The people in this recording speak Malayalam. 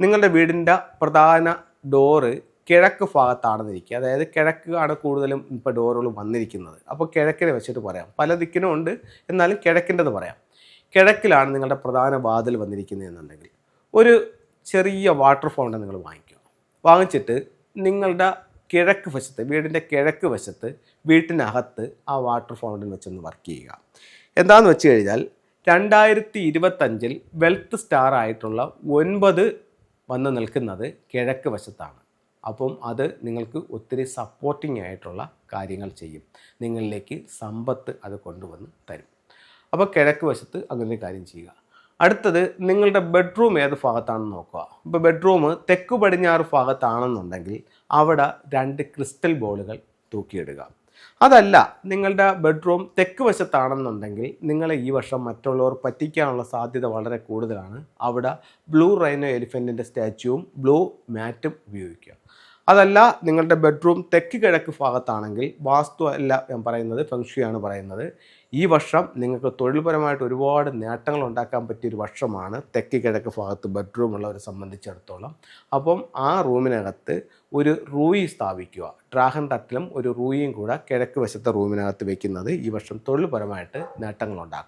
നിങ്ങളുടെ വീടിന്റെ പ്രധാന ഡോറ് കിഴക്ക് ഭാഗത്താണെന്നിരിക്കുക. അതായത് കിഴക്ക് ആണ് കൂടുതലും ഇപ്പോൾ ഡോറുകൾ വന്നിരിക്കുന്നത്. അപ്പോൾ കിഴക്കിനെ വെച്ചിട്ട് പറയാം. പല ദിക്കിനും ഉണ്ട്. എന്നാലും കിഴക്കിന്റെത് പറയാം. കിഴക്കിലാണ് നിങ്ങളുടെ പ്രധാന വാതിൽ വന്നിരിക്കുന്നത് എന്നുണ്ടെങ്കിൽ ഒരു ചെറിയ വാട്ടർ ഫൗണ്ടൻ നിങ്ങൾ വാങ്ങിക്കുക വാങ്ങിച്ചിട്ട് നിങ്ങളുടെ കിഴക്ക് വശത്ത് വീടിന്റെ കിഴക്ക് വശത്ത് വീട്ടിനകത്ത് ആ വാട്ടർ ഫൗണ്ടൻ വെച്ചൊന്ന് വർക്ക് ചെയ്യുക. എന്താണെന്ന് വെച്ച് കഴിഞ്ഞാൽ രണ്ടായിരത്തി ഇരുപത്തഞ്ചിൽ വെൽത്ത് സ്റ്റാർ ആയിട്ടുള്ള ഒൻപത് വന്ന് നിൽക്കുന്നത് കിഴക്ക് വശത്താണ്. അപ്പം അത് നിങ്ങൾക്ക് ഒത്തിരി സപ്പോർട്ടിംഗ് ആയിട്ടുള്ള കാര്യങ്ങൾ ചെയ്യും. നിങ്ങളിലേക്ക് സമ്പത്ത് അത് കൊണ്ടുവന്ന് തരും. അപ്പോൾ കിഴക്ക് വശത്ത് അങ്ങനെ കാര്യം ചെയ്യുക. അടുത്തത് നിങ്ങളുടെ ബെഡ്റൂം ഏത് ഭാഗത്താണെന്ന് നോക്കുക. ഇപ്പോൾ ബെഡ്റൂം തെക്ക് പടിഞ്ഞാറ് ഭാഗത്താണെന്നുണ്ടെങ്കിൽ അവിടെ രണ്ട് ക്രിസ്റ്റൽ ബോളുകൾ തൂക്കിയിടുക. അതല്ല നിങ്ങളുടെ ബെഡ്റൂം തെക്ക് വശത്താണെന്നുണ്ടെങ്കിൽ നിങ്ങളെ ഈ വർഷം മറ്റുള്ളവർ പറ്റിക്കാനുള്ള സാധ്യത വളരെ കൂടുതലാണ്. അവിടെ ബ്ലൂ റൈനോ എലിഫന്റിന്റെ സ്റ്റാച്യൂവും ബ്ലൂ മാറ്റും ഉപയോഗിക്കുക. അതല്ല നിങ്ങളുടെ ബെഡ്റൂം തെക്ക് കിഴക്ക് ഭാഗത്താണെങ്കിൽ വാസ്തു അല്ല ഞാൻ പറയുന്നത് ഫെങ്ഷിയാണ് പറയുന്നത്. ഈ വർഷം നിങ്ങൾക്ക് തൊഴിൽപരമായിട്ട് ഒരുപാട് നേട്ടങ്ങൾ ഉണ്ടാക്കാൻ പറ്റിയ ഒരു വർഷമാണ് തെക്ക് കിഴക്ക് ഭാഗത്ത് ബെഡ്റൂം ഉള്ളവരെ സംബന്ധിച്ചിടത്തോളം. അപ്പം ആ റൂമിനകത്ത് ഒരു റൂയി സ്ഥാപിക്കുക. ഡ്രാഗൺ തട്ടിലും ഒരു റൂയിയും കൂടെ കിഴക്ക് വശത്തെ റൂമിനകത്ത് വെക്കുന്നത് ഈ വർഷം തൊഴിൽപരമായിട്ട് നേട്ടങ്ങൾ ഉണ്ടാക്കും